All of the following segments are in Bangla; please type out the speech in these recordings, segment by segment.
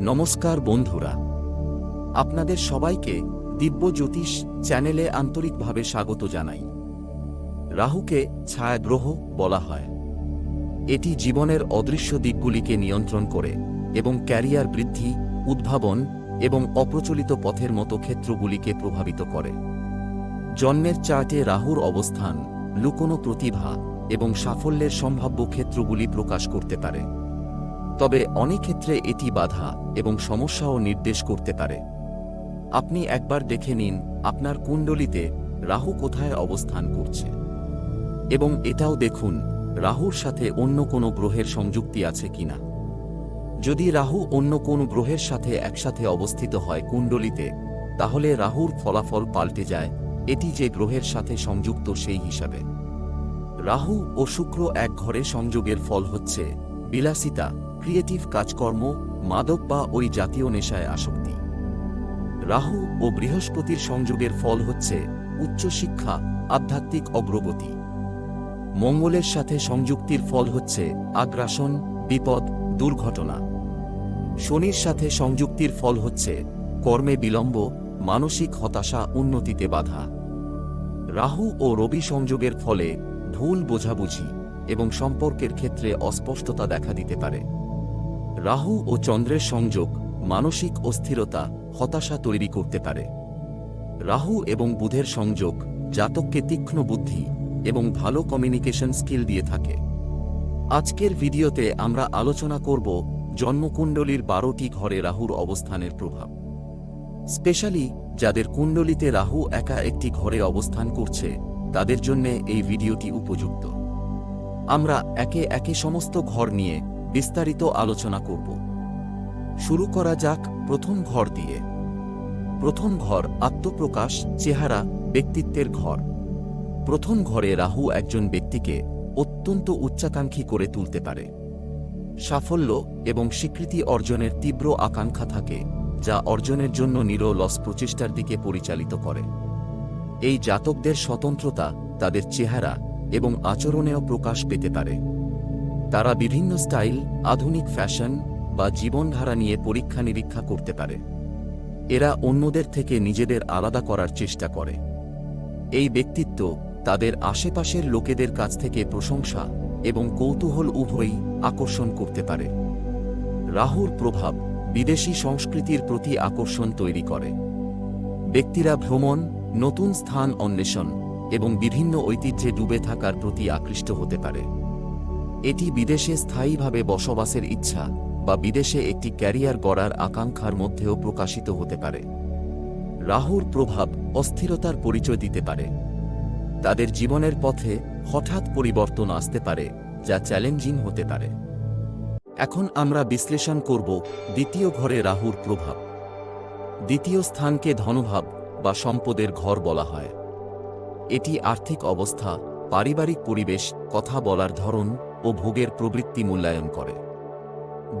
নমস্কার বন্ধুরা। আপনাদের সবাইকে দিব্য জ্যোতিষ চ্যানেলে আন্তরিকভাবে স্বাগত জানাই। রাহুকে ছায়াগ্রহ বলা হয়। এটি জীবনের অদৃশ্য দিকগুলিকে নিয়ন্ত্রণ করে এবং ক্যারিয়ার বৃদ্ধি, উদ্ভাবন এবং অপ্রচলিত পথের মতো ক্ষেত্রগুলিকে প্রভাবিত করে। জন্মের চার্টে রাহুর অবস্থান, লুকোনো প্রতিভা এবং সাফল্যের সম্ভাব্য ক্ষেত্রগুলি প্রকাশ করতে পারে। তবে অনেক ক্ষেত্রে এটি বাধা এবং সমস্যাও নির্দেশ করতে পারে। আপনি একবার দেখে নিন আপনার কুণ্ডলিতে রাহু কোথায় অবস্থান করছে। এবং এটাও দেখুন রাহুর সাথে অন্য কোনো গ্রহের সংযুক্তি আছে কিনা। যদি রাহু অন্য কোন গ্রহের সাথে একসাথে অবস্থিত হয় কুণ্ডলিতে, তাহলে রাহুর ফলাফল পাল্টে যায়, এটি যে গ্রহের সাথে সংযুক্ত সেই হিসাবে। রাহু ও শুক্র এক ঘরে সংযোগের ফল হচ্ছে বিলাসিতা ক্রিয়েটিভ কাজকর্ম মাদক বা ওই জাতীয় নেশায় আসক্তি। রাহু ও বৃহস্পতির সংযোগের ফল হচ্ছে উচ্চশিক্ষা, আধ্যাত্মিক অগ্রগতি। মঙ্গলের সাথে সংযুক্তির ফল হচ্ছে আগ্রাসন, বিপদ, দুর্ঘটনা। শনির সাথে সংযুক্তির ফল হচ্ছে কর্মে বিলম্ব, মানসিক হতাশা, উন্নতিতে বাধা। রাহু ও রবি সংযোগের ফলে ভুল বোঝাবুঝি এবং সম্পর্কের ক্ষেত্রে অস্পষ্টতা দেখা দিতে পারে। রাহু ও চন্দ্রের সংযোগ, মানসিক অস্থিরতা, হতাশা তৈরি করতে পারে। রাহু এবং বুধের সংযোগ, জাতককে তীক্ষ্ণ বুদ্ধি এবং ভালো কমিউনিকেশন স্কিল দিয়ে থাকে। আজকের ভিডিওতে আমরা আলোচনা করব জন্মকুণ্ডলীর বারোটি ঘরে রাহুর অবস্থানের প্রভাব। স্পেশালি যাদের কুণ্ডলিতে রাহু একা একটি ঘরে অবস্থান করছে, তাদের জন্য এই ভিডিওটি উপযুক্ত। আমরা একে একে সমস্ত ঘর নিয়ে বিস্তারিত আলোচনা করব। শুরু করা যাক প্রথম ঘর দিয়ে। প্রথম ঘর আত্মপ্রকাশ, চেহারা, ব্যক্তিত্বের ঘর। প্রথম ঘরে রাহু একজন ব্যক্তিকে অত্যন্ত উচ্চাকাঙ্ক্ষী করে তুলতে পারে। সাফল্য এবং স্বীকৃতি অর্জনের তীব্র আকাঙ্ক্ষা থাকে, যা অর্জনের জন্য নিরলস প্রচেষ্টার দিকে পরিচালিত করে। এই জাতকদের স্বতন্ত্রতা তাদের চেহারা এবং আচরণেও প্রকাশ পেতে পারে। তারা বিভিন্ন স্টাইল, আধুনিক ফ্যাশন বা জীবনধারা নিয়ে পরীক্ষা নিরীক্ষা করতে পারে। এরা অন্যদের থেকে নিজেদের আলাদা করার চেষ্টা করে। এই ব্যক্তিত্ব তাদের আশেপাশের লোকেদের কাছ থেকে প্রশংসা এবং কৌতূহল উভয়ই আকর্ষণ করতে পারে। রাহুর প্রভাব বিদেশি সংস্কৃতির প্রতি আকর্ষণ তৈরি করে। ব্যক্তিরা ভ্রমণ, নতুন স্থান অন্বেষণ এবং বিভিন্ন ঐতিহ্যে ডুবে থাকার প্রতি আকৃষ্ট হতে পারে। এটি বিদেশে স্থায়ীভাবে বসবাসের ইচ্ছা বা বিদেশে একটি ক্যারিয়ার গড়ার আকাঙ্ক্ষার মধ্যেও প্রকাশিত হতে পারে। রাহুর প্রভাব অস্থিরতার পরিচয় দিতে পারে। তাদের জীবনের পথে হঠাৎ পরিবর্তন আসতে পারে, যা চ্যালেঞ্জিং হতে পারে। এখন আমরা বিশ্লেষণ করব দ্বিতীয় ঘরে রাহুর প্রভাব। দ্বিতীয় স্থানকে ধনভাব বা সম্পদের ঘর বলা হয়। এটি আর্থিক অবস্থা পারিবারিক পরিবেশ, কথা বলার ধরন ও ভোগের প্রবৃত্তি মূল্যায়ন করে।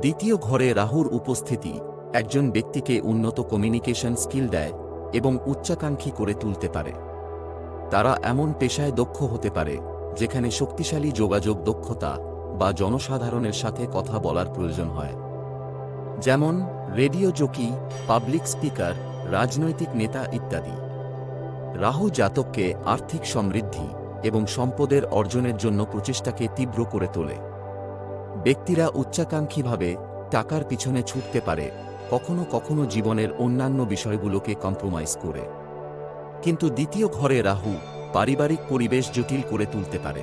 দ্বিতীয় ঘরে রাহুর উপস্থিতি, একজন ব্যক্তিকে উন্নত কমিউনিকেশন স্কিল দেয় এবং উচ্চাকাঙ্ক্ষী করে তুলতে পারে। তারা এমন পেশায় দক্ষ হতে পারে, যেখানে শক্তিশালী যোগাযোগ দক্ষতা বা জনসাধারণের সাথে কথা বলার প্রয়োজন হয়। যেমন, রেডিও জকি, পাবলিক স্পিকার, রাজনৈতিক নেতা ইত্যাদি। রাহু জাতককে আর্থিক সমৃদ্ধি এবং সম্পদের অর্জনের জন্য প্রচেষ্টাকে তীব্র করে তোলে। ব্যক্তিরা উচ্চাকাঙ্ক্ষীভাবে টাকার পিছনে ছুটতে পারে, কখনো কখনো জীবনের অন্যান্য বিষয়গুলোকে কম্প্রোমাইজ করে। কিন্তু দ্বিতীয় ঘরে রাহু পারিবারিক পরিবেশ জটিল করে তুলতে পারে।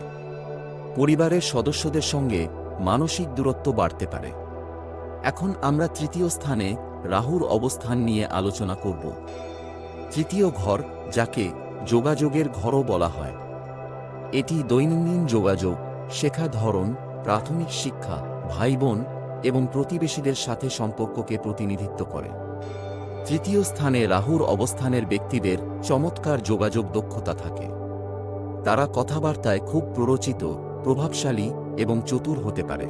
পরিবারের সদস্যদের সঙ্গে মানসিক দূরত্ব বাড়তে পারে। এখন আমরা তৃতীয় স্থানে রাহুর অবস্থান নিয়ে আলোচনা করব। তৃতীয় ঘর, যাকে যোগাযোগের ঘরও বলা হয়। এটি দৈনন্দিন যোগাযোগ, শেখা ধরন, প্রাথমিক শিক্ষা ভাই বোন এবং প্রতিবেশীদের সাথে সম্পর্ককে প্রতিনিধিত্ব করে। তৃতীয় স্থানে রাহুর অবস্থানের ব্যক্তিদের চমৎকার যোগাযোগ দক্ষতা থাকে। তারা কথাবার্তায় খুব প্ররোচিত, প্রভাবশালী এবং চতুর হতে পারে।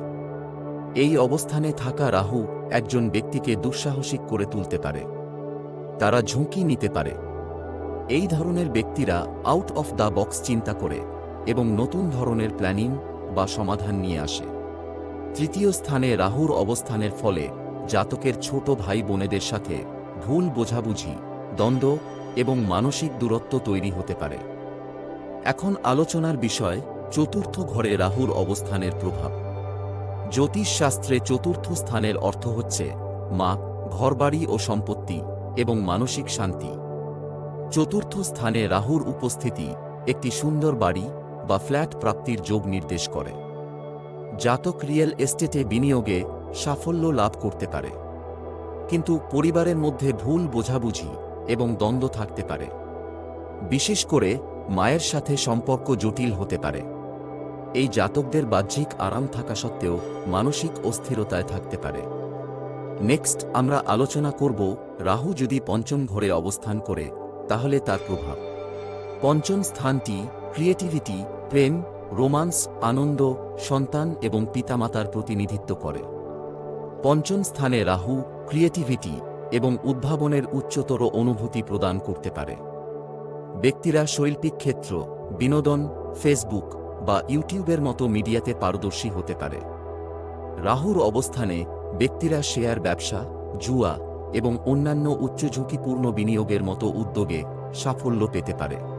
এই অবস্থানে থাকা রাহু একজন ব্যক্তিকে দুঃসাহসিক করে তুলতে পারে। তারা ঝুঁকি নিতে পারে। এই ধরনের ব্যক্তিরা আউট অফ দ্য বক্স চিন্তা করে। এবং নতুন ধরনের প্ল্যানিং বা সমাধান নিয়ে আসে। তৃতীয় স্থানে রাহুর অবস্থানের ফলে জাতকের ছোট ভাই বোনেদের সাথে ভুল বোঝাবুঝি, দ্বন্দ্ব এবং মানসিক দূরত্ব তৈরি হতে পারে। এখন আলোচনার বিষয় চতুর্থ ঘরে রাহুর অবস্থানের প্রভাব। জ্যোতিষশাস্ত্রে চতুর্থ স্থানের অর্থ হচ্ছে মা, ঘরবাড়ি ও সম্পত্তি এবং মানসিক শান্তি। চতুর্থ স্থানে রাহুর উপস্থিতি একটি সুন্দর বাড়ি বা ফ্ল্যাট প্রাপ্তির যোগ নির্দেশ করে। জাতক রিয়েল এস্টেটে বিনিয়োগে সাফল্য লাভ করতে পারে। কিন্তু পরিবারের মধ্যে ভুল বোঝাবুঝি এবং দ্বন্দ্ব থাকতে পারে। বিশেষ করে মায়ের সাথে সম্পর্ক জটিল হতে পারে। এই জাতকদের বাহ্যিক আরাম থাকা সত্ত্বেও মানসিক অস্থিরতায় থাকতে পারে। নেক্সট আমরা আলোচনা করব রাহু যদি পঞ্চম ঘরে অবস্থান করে, তাহলে তার প্রভাব। পঞ্চম স্থানটি ক্রিয়েটিভিটি প্রেম, রোমান্স, আনন্দ, সন্তান এবং পিতামাতার প্রতিনিধিত্ব করে। পঞ্চম স্থানে রাহু, ক্রিয়েটিভিটি এবং উদ্ভাবনের উচ্চতর অনুভূতি প্রদান করতে পারে। ব্যক্তিরা শৈল্পিক ক্ষেত্র, বিনোদন, ফেসবুক বা ইউটিউবের মতো মিডিয়াতে পারদর্শী হতে পারে। রাহুর অবস্থানে ব্যক্তিরা শেয়ার ব্যবসা, জুয়া এবং অন্যান্য উচ্চ ঝুঁকিপূর্ণ বিনিয়োগের মতো উদ্যোগে সাফল্য পেতে পারে।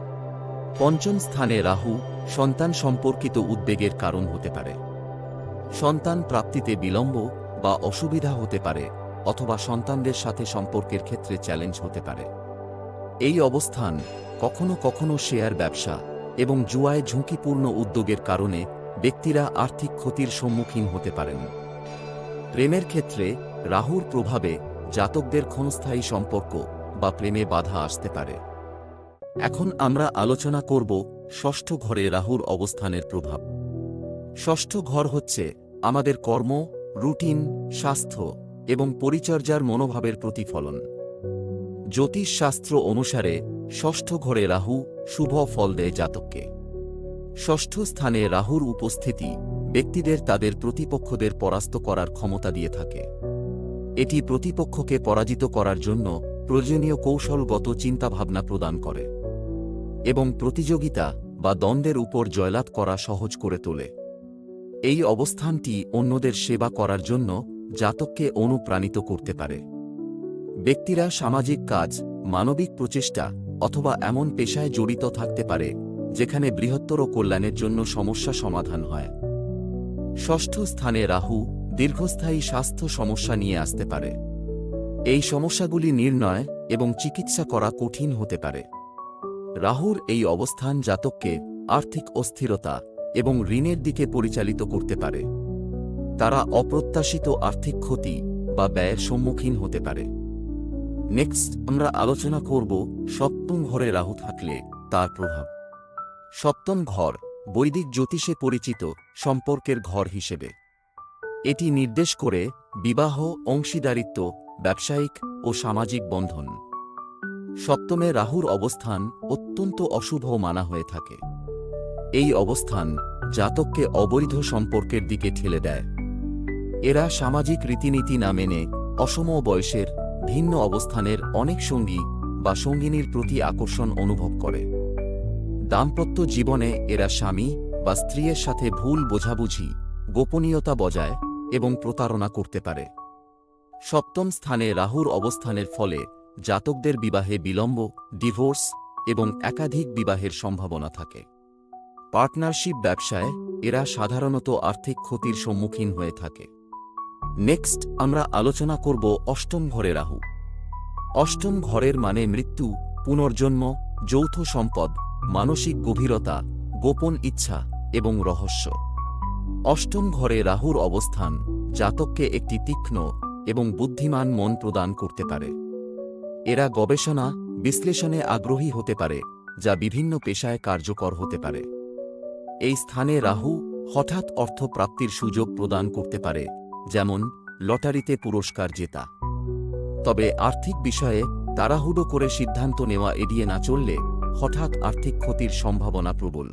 পঞ্চম স্থানে রাহু সন্তান সম্পর্কিত উদ্বেগের কারণ হতে পারে। সন্তান প্রাপ্তিতে বিলম্ব বা অসুবিধা হতে পারে অথবা সন্তানদের সাথে সম্পর্কের ক্ষেত্রে চ্যালেঞ্জ হতে পারে। এই অবস্থান কখনো কখনো শেয়ার ব্যবসা এবং জুয়ায় ঝুঁকিপূর্ণ উদ্যোগের কারণে ব্যক্তিরা আর্থিক ক্ষতির সম্মুখীন হতে পারেন। প্রেমের ক্ষেত্রে রাহুর প্রভাবে জাতকদের ক্ষণস্থায়ী সম্পর্ক বা প্রেমে বাধা আসতে পারে। এখন আমরা আলোচনা করব ষষ্ঠ ঘরে রাহুর অবস্থানের প্রভাব। ষষ্ঠ ঘর হচ্ছে আমাদের কর্ম, রুটিন, স্বাস্থ্য এবং পরিচর্যার মনোভাবের প্রতিফলন। জ্যোতিষশাস্ত্র অনুসারে ষষ্ঠ ঘরে রাহু শুভ ফল দেয় জাতককে। ষষ্ঠ স্থানে রাহুর উপস্থিতি ব্যক্তিদের তাদের প্রতিপক্ষদের পরাস্ত করার ক্ষমতা দিয়ে থাকে। এটি প্রতিপক্ষকে পরাজিত করার জন্য প্রয়োজনীয় কৌশলগত চিন্তাভাবনা প্রদান করে। এবং প্রতিযোগিতা বা দ্বন্দ্বের উপর জয়লাভ করা সহজ করে তোলে। এই অবস্থানটি অন্যদের সেবা করার জন্য জাতককে অনুপ্রাণিত করতে পারে। ব্যক্তিরা সামাজিক কাজ, মানবিক প্রচেষ্টা অথবা এমন পেশায় জড়িত থাকতে পারে, যেখানে বৃহত্তর কল্যাণের জন্য সমস্যা সমাধান হয়। ষষ্ঠ স্থানে রাহু দীর্ঘস্থায়ী স্বাস্থ্য সমস্যা নিয়ে আসতে পারে। এই সমস্যাগুলি নির্ণয় এবং চিকিৎসা করা কঠিন হতে পারে। রাহুর এই অবস্থান জাতককে আর্থিক অস্থিরতা এবং ঋণের দিকে পরিচালিত করতে পারে। তারা অপ্রত্যাশিত আর্থিক ক্ষতি বা ব্যয়ের সম্মুখীন হতে পারে। নেক্সট, আমরা আলোচনা করব সপ্তম ঘরে রাহু থাকলে তার প্রভাব। সপ্তম ঘর বৈদিক জ্যোতিষে পরিচিত সম্পর্কের ঘর হিসেবে। এটি নির্দেশ করে বিবাহ, অংশীদারিত্ব, ব্যবসায়িক ও সামাজিক বন্ধন। সপ্তমে রাহুর অবস্থান অত্যন্ত অশুভ মানা হয়ে থাকে। এই অবস্থান জাতককে অবৈধ সম্পর্কের দিকে ঠেলে দেয়। এরা সামাজিক রীতিনীতি না মেনে অসম বয়সের ভিন্ন অবস্থানের অনেক সঙ্গী বা সঙ্গিনীর প্রতি আকর্ষণ অনুভব করে। দাম্পত্য জীবনে এরা স্বামী বা স্ত্রীর সাথে ভুল বোঝাবুঝি, গোপনীয়তা বজায় এবং প্রতারণা করতে পারে। সপ্তম স্থানে রাহুর অবস্থানের ফলে জাতকদের বিবাহে বিলম্ব, ডিভোর্স এবং একাধিক বিবাহের সম্ভাবনা থাকে। পার্টনারশিপ ব্যবসায় এরা সাধারণত আর্থিক ক্ষতির সম্মুখীন হয়ে থাকে। নেক্সট, আমরা আলোচনা করব অষ্টম ঘরে রাহু। অষ্টম ঘরের মানে মৃত্যু, পুনর্জন্ম, যৌথ সম্পদ, মানসিক গভীরতা, গোপন ইচ্ছা এবং রহস্য। অষ্টম ঘরে রাহুর অবস্থান জাতককে একটি তীক্ষ্ণ এবং বুদ্ধিমান মন প্রদান করতে পারে। এরা গবেষণা, বিশ্লেষণে আগ্রহী হতে পারে, যা বিভিন্ন পেশায় কার্যকর হতে পারে। এই স্থানে রাহু হঠাৎ অর্থ প্রাপ্তির সুযোগ প্রদান করতে পারে, যেমন লটারিতে পুরস্কার জেতা। তবে আর্থিক বিষয়ে তাড়াহুড়ো করে সিদ্ধান্ত নেওয়া এড়িয়ে না চললে হঠাৎ আর্থিক ক্ষতির সম্ভাবনা প্রবল।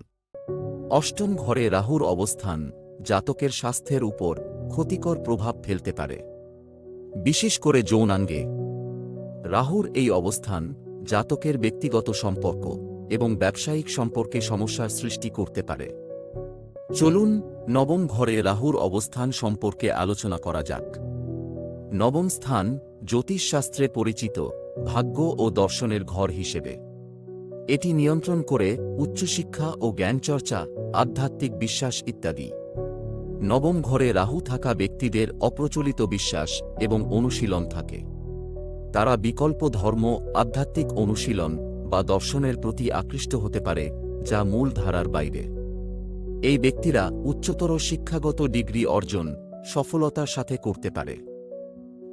অষ্টম ঘরে রাহুর অবস্থান জাতকের স্বাস্থ্যের উপর ক্ষতিকর প্রভাব ফেলতে পারে। বিশেষ করে যৌনাঙ্গে রাহুর এই অবস্থান জাতকের ব্যক্তিগত সম্পর্ক এবং ব্যবসায়িক সম্পর্কে সমস্যার সৃষ্টি করতে পারে। চলুন নবম ঘরে রাহুর অবস্থান সম্পর্কে আলোচনা করা যাক। নবম স্থান জ্যোতিষশাস্ত্রে পরিচিত, ভাগ্য ও দর্শনের ঘর হিসেবে। এটি নিয়ন্ত্রণ করে উচ্চশিক্ষা ও জ্ঞানচর্চা, আধ্যাত্মিক বিশ্বাস ইত্যাদি। নবম ঘরে রাহু থাকা ব্যক্তিদের অপ্রচলিত বিশ্বাস এবং অনুশীলন থাকে। তারা বিকল্প ধর্ম, আধ্যাত্মিক অনুশীলন বা দর্শনের প্রতি আকৃষ্ট হতে পারে, যা মূল ধারার বাইরে। এই ব্যক্তিরা উচ্চতর শিক্ষাগত ডিগ্রি অর্জন, সফলতার সাথে করতে পারে।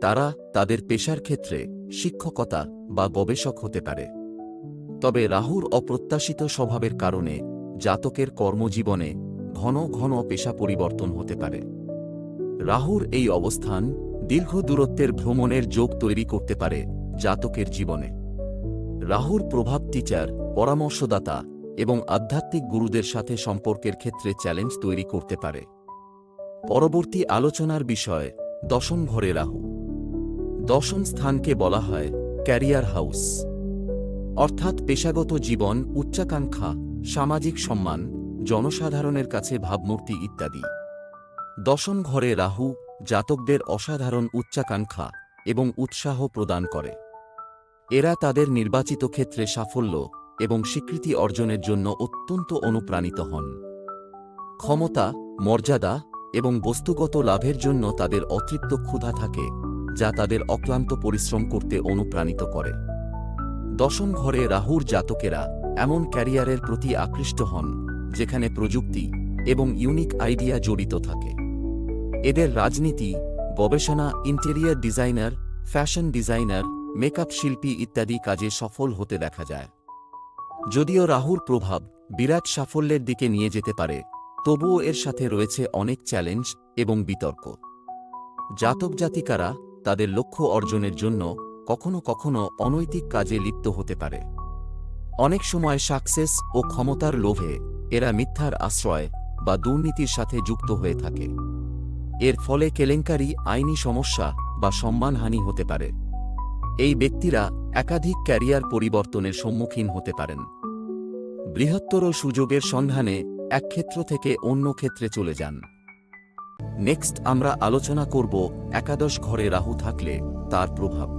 তারা তাদের পেশার ক্ষেত্রে শিক্ষকতা বা গবেষক হতে পারে। তবে রাহুর অপ্রত্যাশিত স্বভাবের কারণে জাতকের কর্মজীবনে ঘন ঘন পেশা পরিবর্তন হতে পারে। রাহুর এই অবস্থান দীর্ঘ দূরত্বের ভ্রমণের যোগ তৈরি করতে পারে জাতকের জীবনে। রাহুর প্রভাব টিচার পরামর্শদাতা এবং আধ্যাত্মিক গুরুদের সাথে সম্পর্কের ক্ষেত্রে চ্যালেঞ্জ তৈরি করতে পারে। পরবর্তী আলোচনার বিষয়, দশম ঘরে রাহু। দশম স্থানকে বলা হয় ক্যারিয়ার হাউস অর্থাৎ পেশাগত জীবন, উচ্চাকাঙ্ক্ষা, সামাজিক সম্মান, জনসাধারণের কাছে ভাবমূর্তি ইত্যাদি। দশম ঘরে রাহু জাতকদের অসাধারণ উচ্চাকাঙ্ক্ষা এবং উৎসাহ প্রদান করে। এরা তাদের নির্বাচিত ক্ষেত্রে সাফল্য এবং স্বীকৃতি অর্জনের জন্য অত্যন্ত অনুপ্রাণিত হন। ক্ষমতা, মর্যাদা এবং বস্তুগত লাভের জন্য তাদের অতৃপ্ত ক্ষুধা থাকে, যা তাদের অক্লান্ত পরিশ্রম করতে অনুপ্রাণিত করে। দশম ঘরে রাহুর জাতকেরা এমন ক্যারিয়ারের প্রতি আকৃষ্ট হন, যেখানে প্রযুক্তি এবং ইউনিক আইডিয়া জড়িত থাকে। এদের রাজনীতি, গবেষণা interior designer fashion designer makeup শিল্পী ইত্যাদি কাজে সফল হতে দেখা যায়। যদিও রাহুর প্রভাব বিরাট সাফল্যের দিকে নিয়ে যেতে পারে, তবুও এর সাথে রয়েছে অনেক চ্যালেঞ্জ এবং বিতর্ক। জাতক জাতিকারা তাদের লক্ষ্য অর্জনের জন্য কখনো কখনো অনৈতিক কাজে লিপ্ত হতে পারে। অনেক সময় সাকসেস ও ক্ষমতার লোভে এরা মিথ্যার আশ্রয় বা দুর্নীতির সাথে যুক্ত হয়ে থাকে। এর ফলে কেলেঙ্কারি, আইনি সমস্যা বা সম্মানহানি হতে পারে। এই ব্যক্তিরা একাধিক ক্যারিয়ার পরিবর্তনের সম্মুখীন হতে পারেন। বৃহত্তর সুযোগের সন্ধানে এক ক্ষেত্র থেকে অন্য ক্ষেত্রে চলে যান। নেক্সট আমরা আলোচনা করব একাদশ ঘরে রাহু থাকলে তার প্রভাব।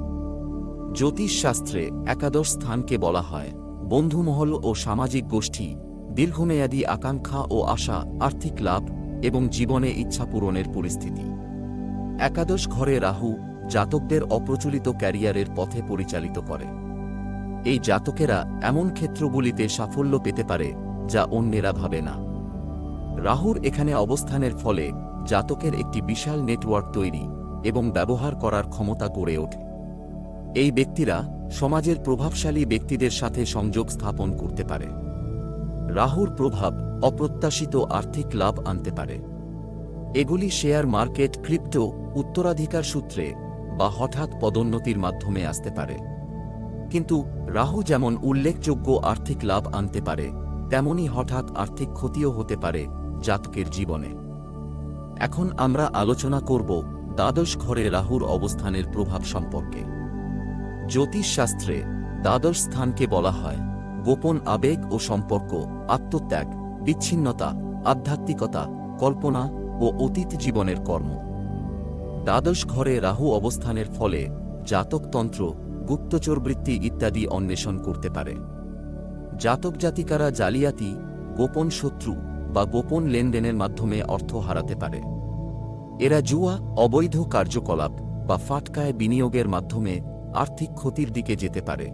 জ্যোতিষশাস্ত্রে একাদশ স্থানকে বলা হয় বন্ধুমহল ও সামাজিক গোষ্ঠী, দীর্ঘমেয়াদী আকাঙ্ক্ষা ও আশা, আর্থিক লাভ এবং জীবনে ইচ্ছা পূরণের পরিস্থিতি। একাদশ ঘরে রাহু জাতকদের অপ্রচলিত ক্যারিয়ারের পথে পরিচালিত করে। এই জাতকেরা এমন ক্ষেত্রগুলিতে সাফল্য পেতে পারে যা অন্যেরা ভাবে না। রাহুর এখানে অবস্থানের ফলে জাতকের একটি বিশাল নেটওয়ার্ক তৈরি এবং ব্যবহার করার ক্ষমতা গড়ে ওঠে। এই ব্যক্তিরা সমাজের প্রভাবশালী ব্যক্তিদের সাথে সংযোগ স্থাপন করতে পারে। রাহুর প্রভাব অপ্রত্যাশিত আর্থিক লাভ আনতে পারে। এগুলি শেয়ার মার্কেট, ক্রিপ্টো, উত্তরাধিকার সূত্রে বা হঠাৎ পদোন্নতির মাধ্যমে আসতে পারে। কিন্তু রাহু যেমন উল্লেখযোগ্য আর্থিক লাভ আনতে পারে, তেমনি হঠাৎ আর্থিক ক্ষতিও হতে পারে জাতকের জীবনে। এখন আমরা আলোচনা করব দ্বাদশ ঘরে রাহুর অবস্থানের প্রভাব সম্পর্কে। জ্যোতিষশাস্ত্রে দ্বাদশ স্থানকে বলা হয় গোপন আবেগ ও সম্পর্ক, আত্মত্যাগ। বিচ্ছিন্নতা, আধ্যাত্মিকতা, কল্পনা ও অতীত জীবনের কর্ম। দ্বাদশ ঘরে রাহু অবস্থানের ফলে জাতকতন্ত্র গুপ্তচরবৃত্তি ইত্যাদি অন্বেষণ করতে পারে। জাতক জাতিকারা জালিয়াতি, গোপন শত্রু বা গোপন লেনদেনের মাধ্যমে অর্থ হারাতে পারে। এরা জুয়া, অবৈধ কার্যকলাপ বা ফাটকায় বিনিয়োগের মাধ্যমে আর্থিক ক্ষতির দিকে যেতে পারে।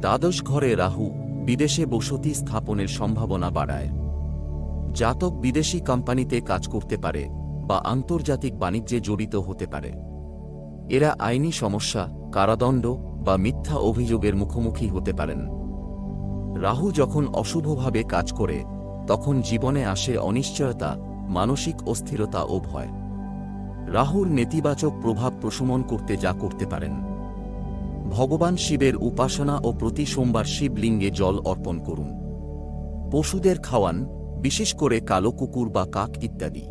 দ্বাদশ ঘরে রাহু বিদেশে বসতি স্থাপনের সম্ভাবনা বাড়ায়। জাতক বিদেশি কোম্পানিতে কাজ করতে পারে বা আন্তর্জাতিক বাণিজ্যে জড়িত হতে পারে। এরা আইনি সমস্যা, কারাদণ্ড বা মিথ্যা অভিযোগের মুখোমুখি হতে পারেন। রাহু যখন অশুভভাবে কাজ করে, তখন জীবনে আসে অনিশ্চয়তা, মানসিক অস্থিরতা ও ভয়। রাহুর নেতিবাচক প্রভাব প্রশমন করতে যা করতে পারেন। ভগবান শিবের উপাসনা ও প্রতি সোমবার শিবলিঙ্গে জল অর্পণ করুন। পশুদের খাওয়ান, বিশেষ করে কালো কুকুর বা কাক ইত্যাদি।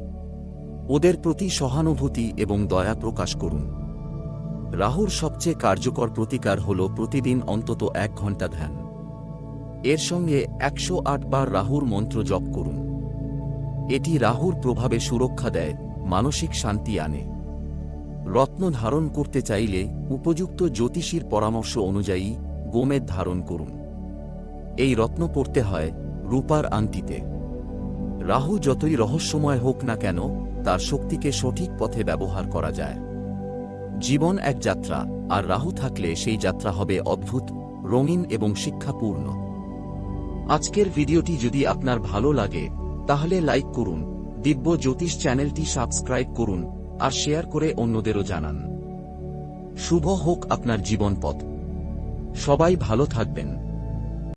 ওদের প্রতি সহানুভূতি এবং দয়া প্রকাশ করুন। রাহুর সবচেয়ে কার্যকর প্রতিকার হল প্রতিদিন অন্তত এক ঘণ্টা ধ্যান। এর সঙ্গে একশো বার রাহুর মন্ত্র জপ করুন। এটি রাহুর প্রভাবে সুরক্ষা দেয়, মানসিক শান্তি আনে। রত্ন ধারণ করতে চাইলে উপযুক্ত জ্যোতিষীর পরামর্শ অনুযায়ী গোমেদ ধারণ করুন। এই রত্ন পড়তে হয় রূপার আংটিতে। রাহু যতই রহস্যময় হোক না কেন, তার শক্তিকে সঠিক পথে ব্যবহার করা যায়। জীবন এক যাত্রা, আর রাহু থাকলে সেই যাত্রা হবে অদ্ভুত, রঙিন এবং শিক্ষাপূর্ণ। আজকের ভিডিওটি যদি আপনার ভালো লাগে, তাহলে লাইক করুন, দিব্য জ্যোতিষ চ্যানেলটি সাবস্ক্রাইব করুন আর শেয়ার করে অন্যদেরও জানান। শুভ হোক আপনার জীবন পথ সবাই ভালো থাকবেন।